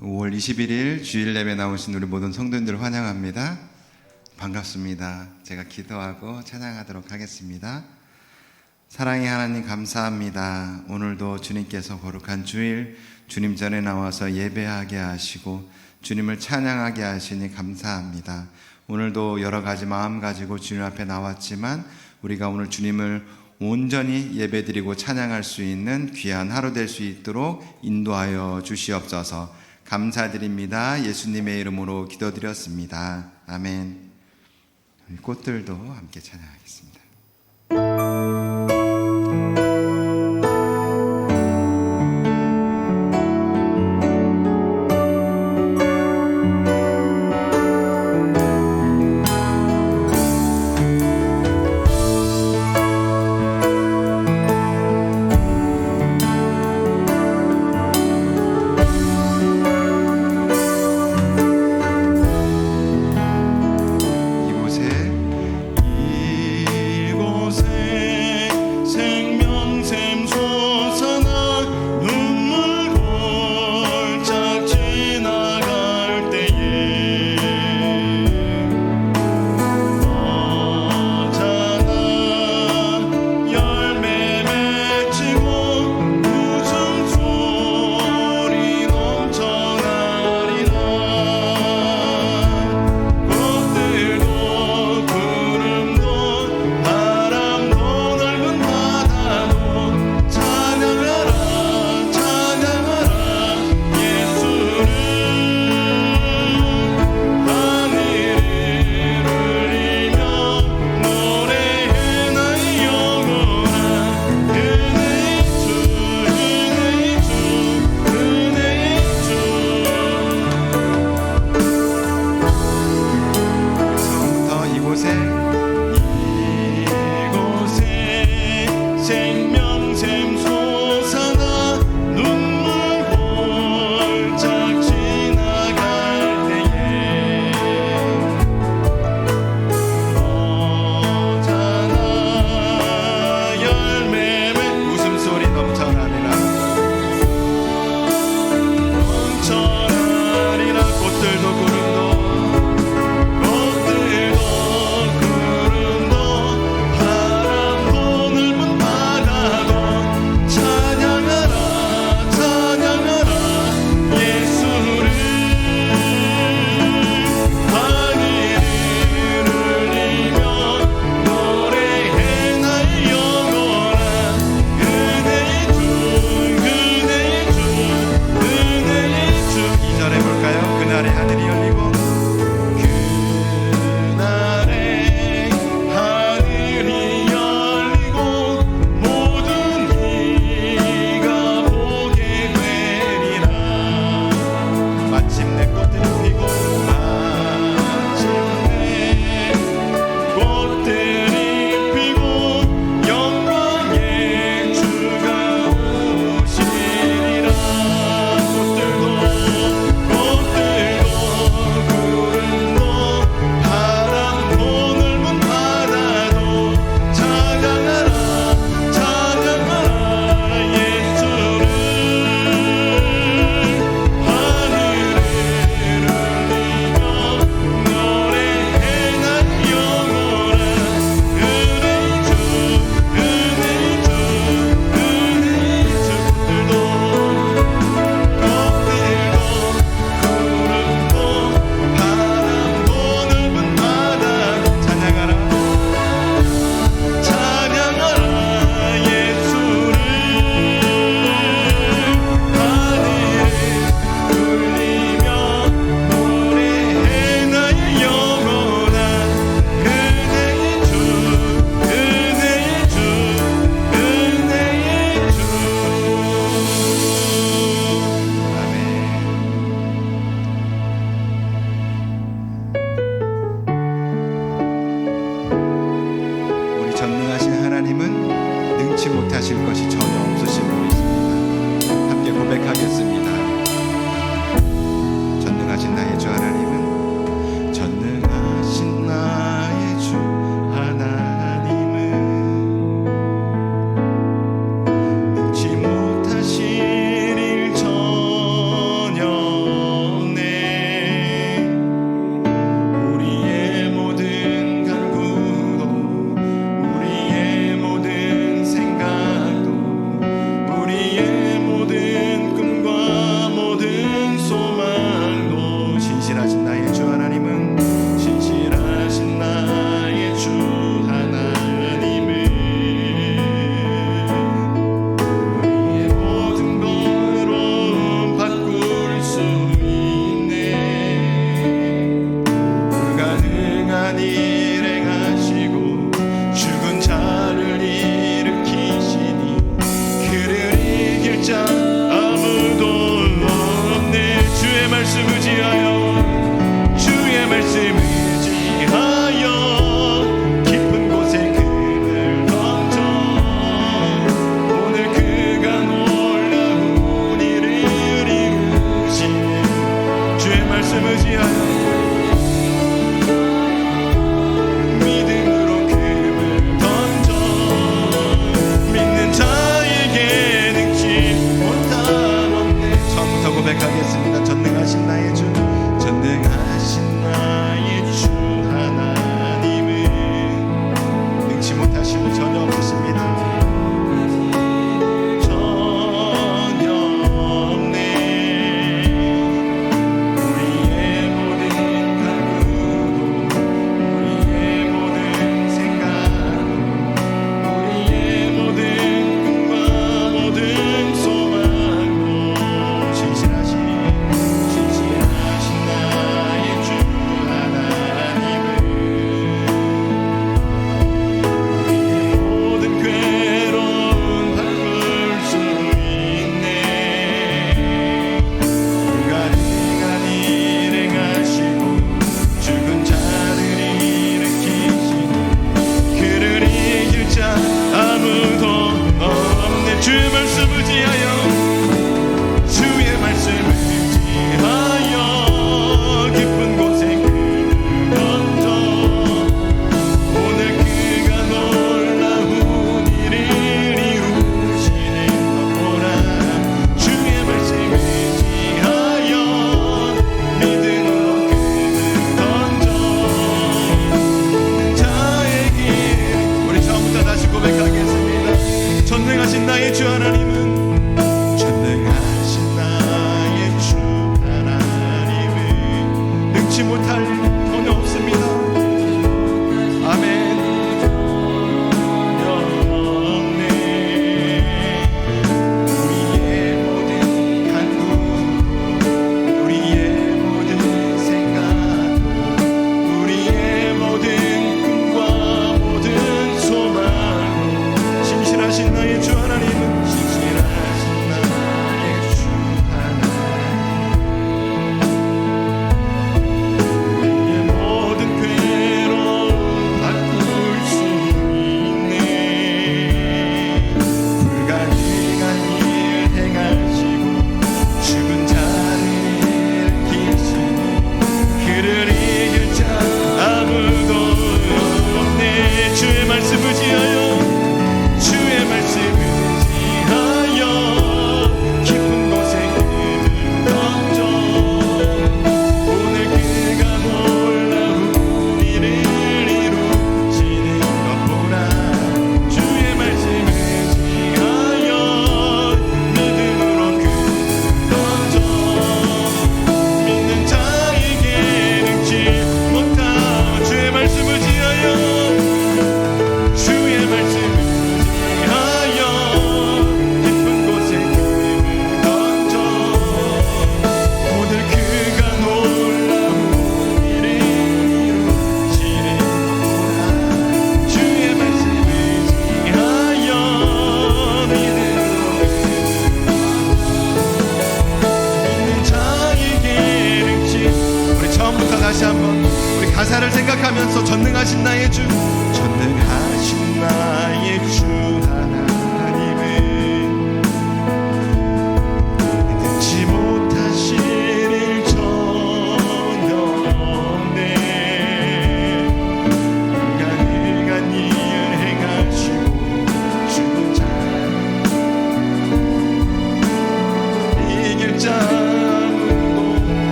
5월 21일 주일 예배 나오신 우리 모든 성도님들 환영합니다. 반갑습니다. 제가 기도하고 찬양하도록 하겠습니다. 사랑의 하나님 감사합니다. 오늘도 주님께서 거룩한 주일 주님 전에 나와서 예배하게 하시고 주님을 찬양하게 하시니 감사합니다. 오늘도 여러 가지 마음 가지고 주님 앞에 나왔지만 우리가 오늘 주님을 온전히 예배드리고 찬양할 수 있는 귀한 하루 될 수 있도록 인도하여 주시옵소서. 감사드립니다. 예수님의 이름으로 기도드렸습니다. 아멘. 꽃들도 함께 찬양하겠습니다.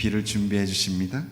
비를 준비해 주십니다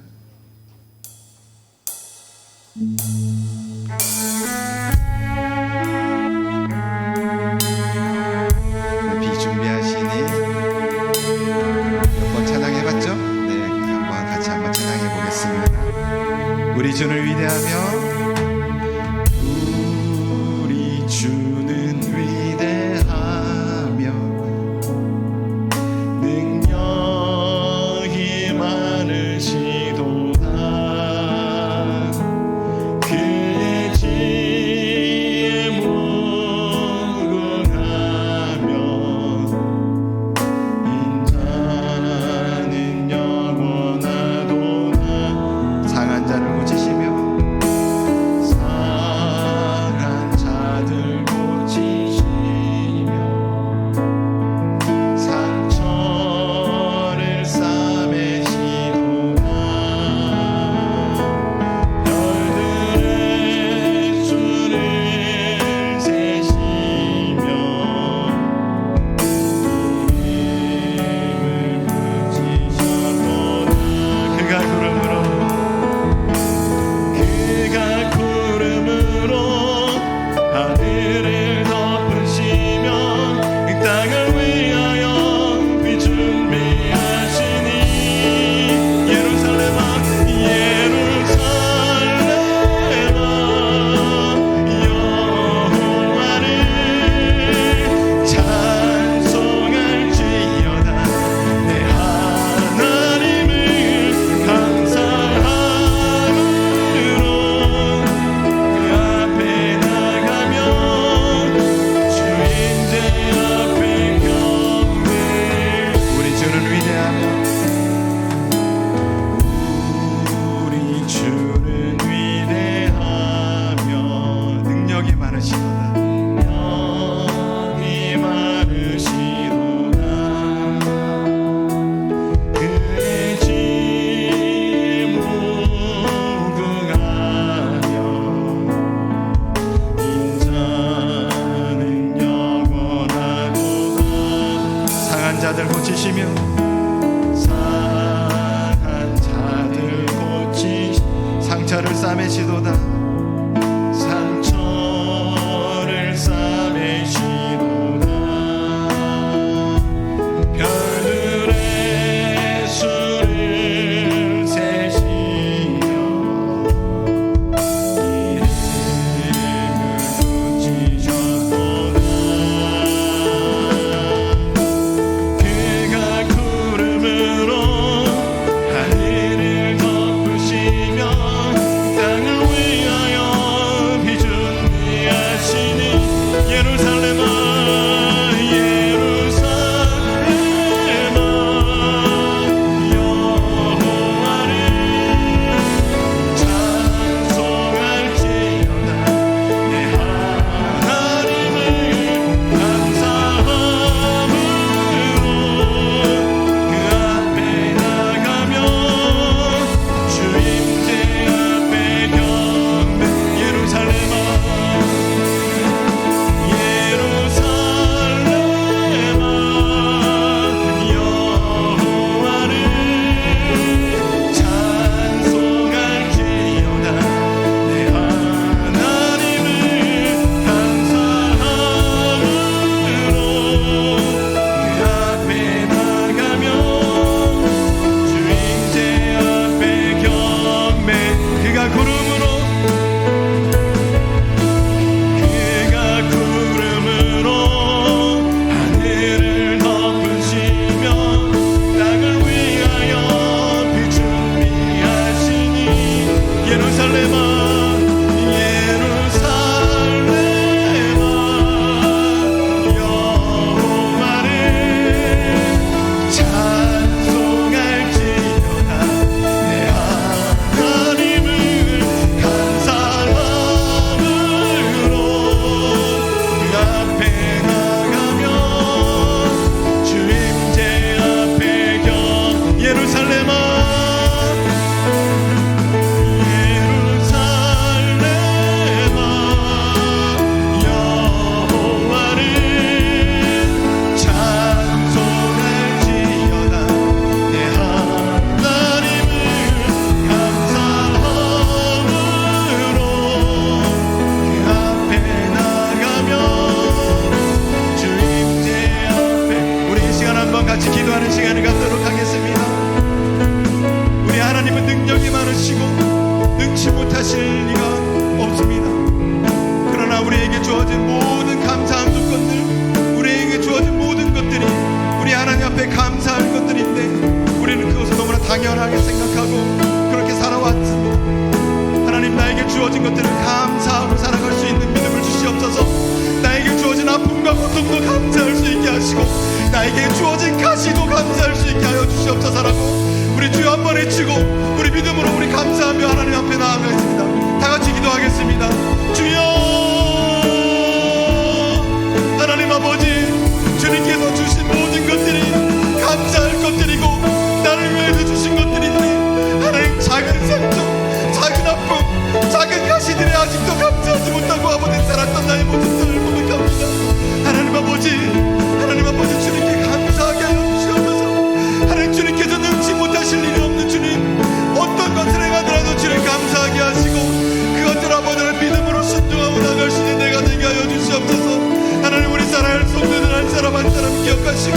주시옵소서 하나님 우리 사랑할 성도들 한 사람 한 사람 기억하시고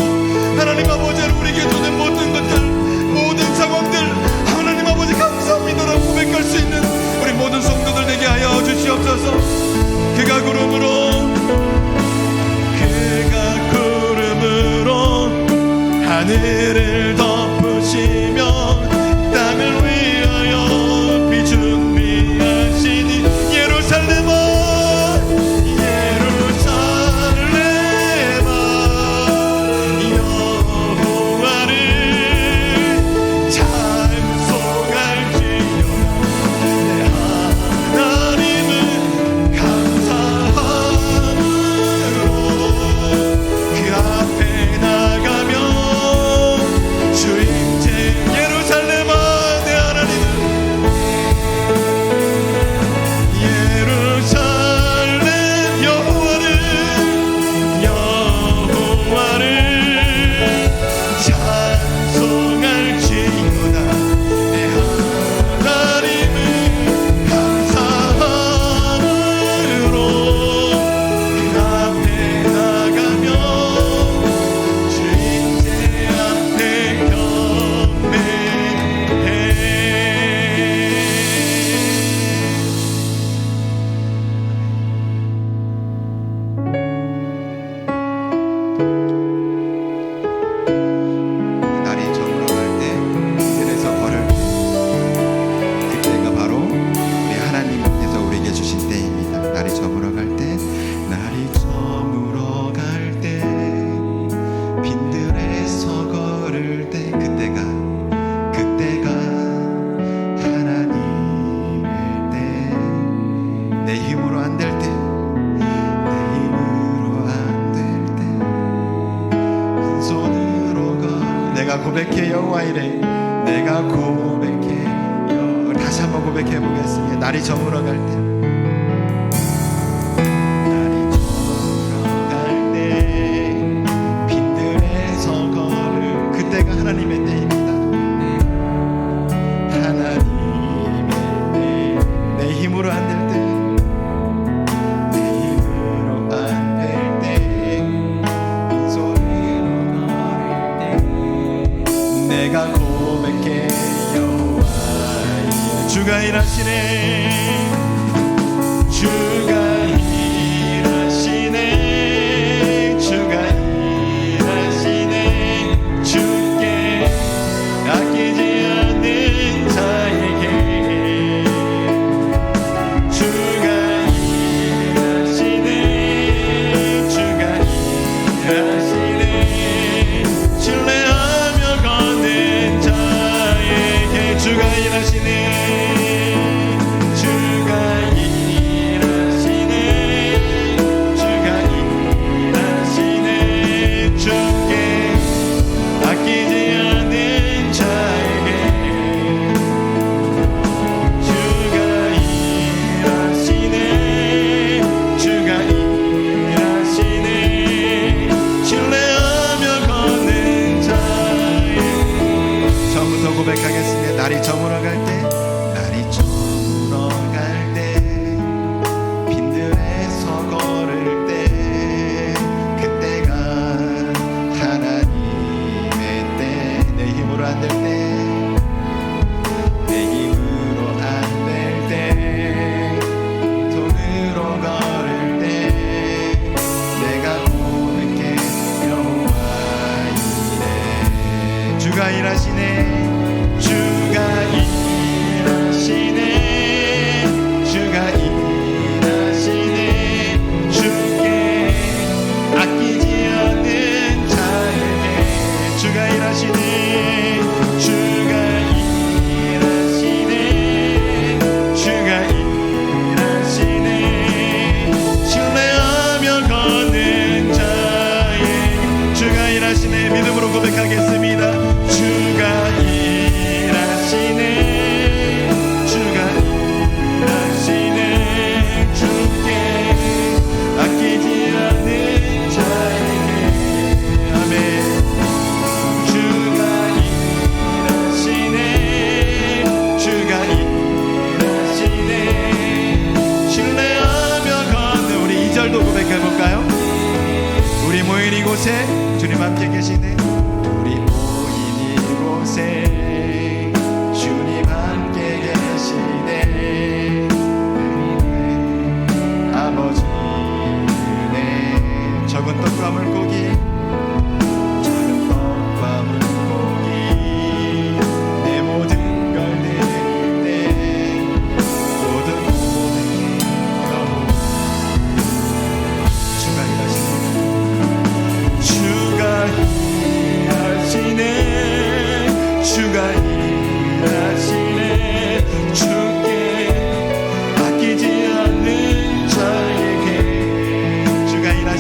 하나님 아버지 우리에게 주는 모든 것들 모든 상황들 하나님 아버지 감사합니다라 고백할 수 있는 우리 모든 성도들 에게 하여 주시옵소서. 그가 구름으로 그가 구름으로 하늘을 덮 그랬습니다. 날이 저물어갈 때